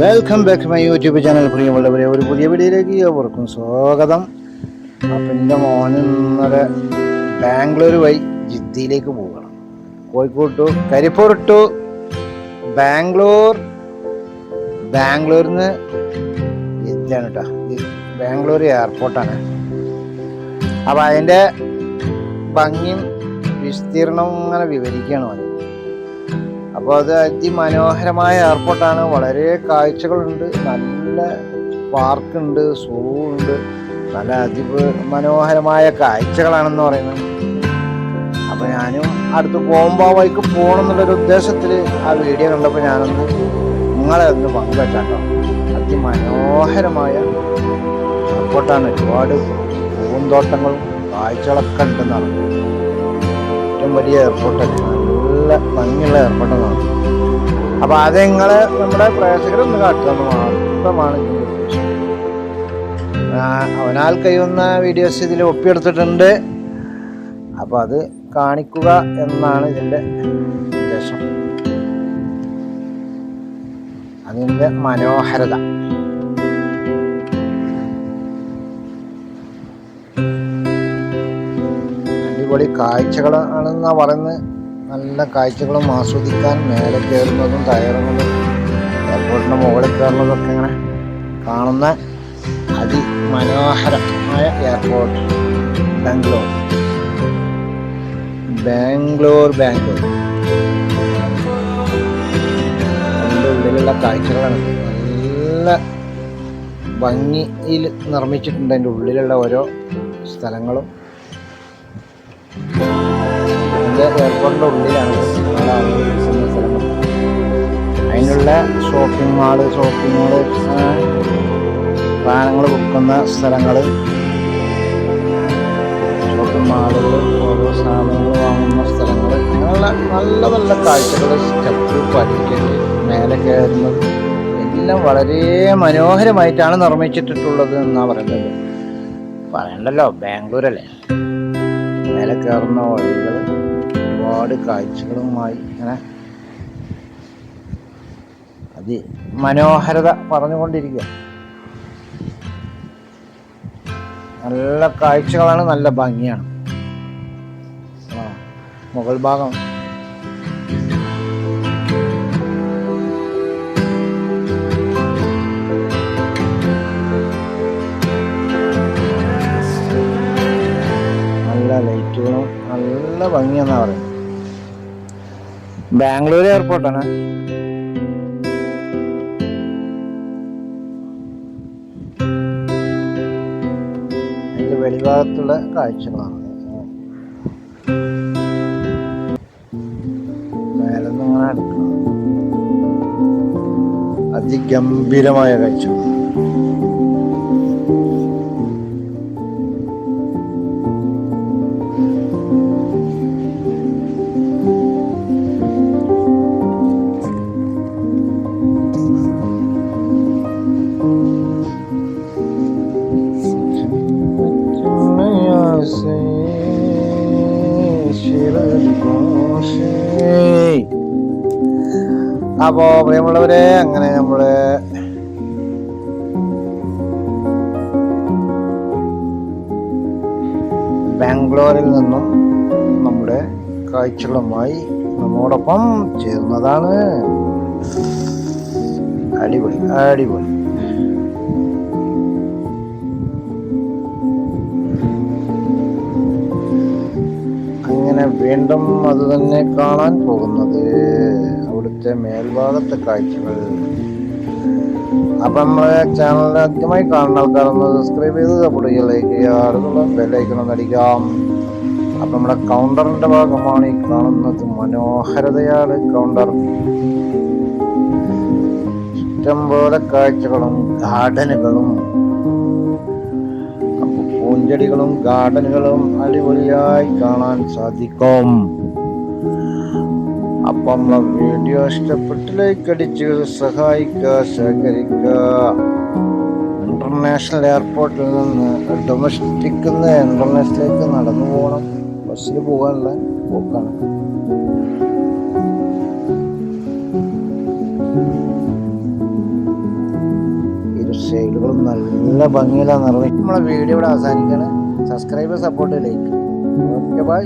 Welcome back to my YouTube channel പ്രിയമുള്ളവരെ ഒരു പുതിയ വീഡിയോയിലേക്ക് അവർക്കും സ്വാഗതം. അപ്പം എന്റെ മോൻ ഇന്നലെ ബാംഗ്ലൂർ വഴി ജിദ്ദിയിലേക്ക് പോകണം. കോഴിക്കോട് ടു കരിപ്പൂർ ടു ബാംഗ്ലൂർ ബാംഗ്ലൂരിൽ നിന്ന് ജിദ്ദയാണ് കേട്ടോ ബാംഗ്ലൂർ എയർപോർട്ടാണ്. അപ്പം അതിന്റെ ഭംഗിയും വിസ്തീർണവും അങ്ങനെ വിവരിക്കുകയാണ് അപ്പോൾ അത് അതിമനോഹരമായ എയർപോർട്ടാണ്. വളരെ കാഴ്ചകളുണ്ട്. നല്ല പാർക്കുണ്ട് സൂ ഉണ്ട് നല്ല അതി മനോഹരമായ കാഴ്ചകളാണെന്ന് പറയുന്നത്. അപ്പോൾ ഞാനും അടുത്ത് പോകുമ്പോൾ വഴിക്ക് പോകണം എന്നുള്ളൊരു ഉദ്ദേശത്തിൽ ആ വീഡിയോ കണ്ടപ്പോൾ ഞാനൊന്ന് നിങ്ങളെ ഒന്ന് പങ്കുവെച്ചാട്ടോ. അതിമനോഹരമായ എയർപോർട്ടാണ്. ഒരുപാട് പൂന്തോട്ടങ്ങളും കാഴ്ചകളൊക്കെ ഉണ്ടെന്നാണ്. ഏറ്റവും വലിയ എയർപോർട്ടല്ലേ? നല്ല ഭംഗിയുള്ള ഏർപ്പെട്ടതാണ്. അപ്പോൾ അത് നിങ്ങൾ നമ്മുടെ പ്രേക്ഷകരൊന്ന് കാട്ടുക മാത്രമാണ് അവനാൽ കഴിയുന്ന വീഡിയോസ് ഇതിൽ ഒപ്പിയെടുത്തിട്ടുണ്ട്. അപ്പോൾ അത് കാണിക്കുക എന്നാണ് ഇതിന്റെ ഉദ്ദേശം. അതിന്റെ മനോഹരത. അടിപൊളി കാഴ്ചകൾ ആണെന്നാണ് പറയുന്നത്. നല്ല കാഴ്ചകളും ആസ്വദിക്കാൻ മേലെ കയറുന്നതും കയറുന്നതും എയർപോർട്ടിന്റെ മുകളിൽ കയറുന്നതൊക്കെ ഇങ്ങനെ കാണുന്ന അതിമനോഹരമായ എയർപോർട്ട് ബാംഗ്ലൂർ. ബാംഗ്ലൂർ ബാംഗ്ലൂർ. അതിന്റെ ഉള്ളിലുള്ള കാഴ്ചകളാണ്. നല്ല ഭംഗിയിൽ നിർമ്മിച്ചിട്ടുണ്ട്. അതിന്റെ ഉള്ളിലുള്ള ഓരോ സ്ഥലങ്ങളും. അതിന്റെ എയർപോർട്ടിന്റെ ഉള്ളിലാണ്. അതിനുള്ള ഷോപ്പിംഗ് മാൾ ഷോപ്പിംഗ് മാൾ സാധനങ്ങൾ വിൽക്കുന്ന സ്ഥലങ്ങൾ ഷോപ്പിംഗ് മാളുകൾ ഓരോ സാധനങ്ങൾ വാങ്ങുന്ന സ്ഥലങ്ങൾ അങ്ങനെയുള്ള നല്ല നല്ല കാഴ്ചകൾ സ്റ്റെപ്പ് പഠിക്കൽ മേലെ കയറുന്നത് എല്ലാം വളരെ മനോഹരമായിട്ടാണ് നിർമ്മിച്ചിട്ടുള്ളത് എന്നാണ് പറയുന്നത്. പറയണ്ടല്ലോ ബാംഗ്ലൂരല്ലേ? മേലെ കയറുന്ന വഴികൾ ഒരുപാട് കാഴ്ചകളുമായി ഇങ്ങനെ അതി മനോഹരത പറഞ്ഞുകൊണ്ടിരിക്കുക. നല്ല കാഴ്ചകളാണ് നല്ല ഭംഗിയാണ്. മുകൾ ഭാഗം. നല്ല ലൈറ്റുകളും നല്ല ഭംഗിയെന്നാ പറയുന്നത്. ബാംഗ്ലൂർ എയർപോർട്ടാണ്. അതിന്റെ വെളിഭാഗത്തുള്ള കാഴ്ചകളാണ്. മേലെന്ന് അങ്ങനെ അതിഗംഭീരമായ കാഴ്ച അപ്പോ പ്രിയമുള്ളവരെ അങ്ങനെ നമ്മൾ ബാംഗ്ലൂരിൽ നിന്നും നമ്മുടെ കാഴ്ചകളുമായി നമ്മോടൊപ്പം ചേർന്നതാണ് അടിപൊളി അടിപൊളി. അങ്ങനെ വീണ്ടും അത് തന്നെ കാണാൻ പോകുന്നത് അവിടുത്തെ മേൽഭാഗത്തെ കാഴ്ചകൾ. അപ്പം നമ്മളെ ചാനൽ ആദ്യമായി കാണുന്ന ആൾക്കാരൊന്ന് സബ്സ്ക്രൈബ് ചെയ്ത് ചെയ്യുക ലൈക്ക് ചെയ്യുക. അടുത്തുള്ള ബെല്ലൈക്കൺ ഒന്ന് അടിക്കാം അപ്പം നമ്മുടെ കൗണ്ടറിന്റെ ഭാഗമാണ് ഈ കാണുന്നത് മനോഹരതയാണ് കൗണ്ടർ ഇഷ്ടംപോലെ കാഴ്ചകളും ഗാർഡനുകളും പൂഞ്ചെടികളും ഗാർഡനുകളും അടിപൊളിയായി കാണാൻ സാധിക്കും. നമ്മളെ വീഡിയോ ഇഷ്ടപ്പെട്ട് ലൈക്ക് അടിച്ച് സഹായിക്കുക സഹകരിക്കുക ഇന്റർനാഷണൽ എയർപോർട്ടിൽ നിന്ന് ഡൊമസ്റ്റിക് നിന്ന് ഇന്റർനാഷണലിലേക്ക് നടന്നു പോകണം. ബസ്സിൽ പോകാനുള്ള പോക്കാണ്. സൈഡുകളും നല്ല ഭംഗിയിലാണ് നിർമ്മിക്കും നമ്മളെ വീഡിയോ ഇവിടെ അവസാനിക്കുകയാണ്. Subscribe support like okay bye bye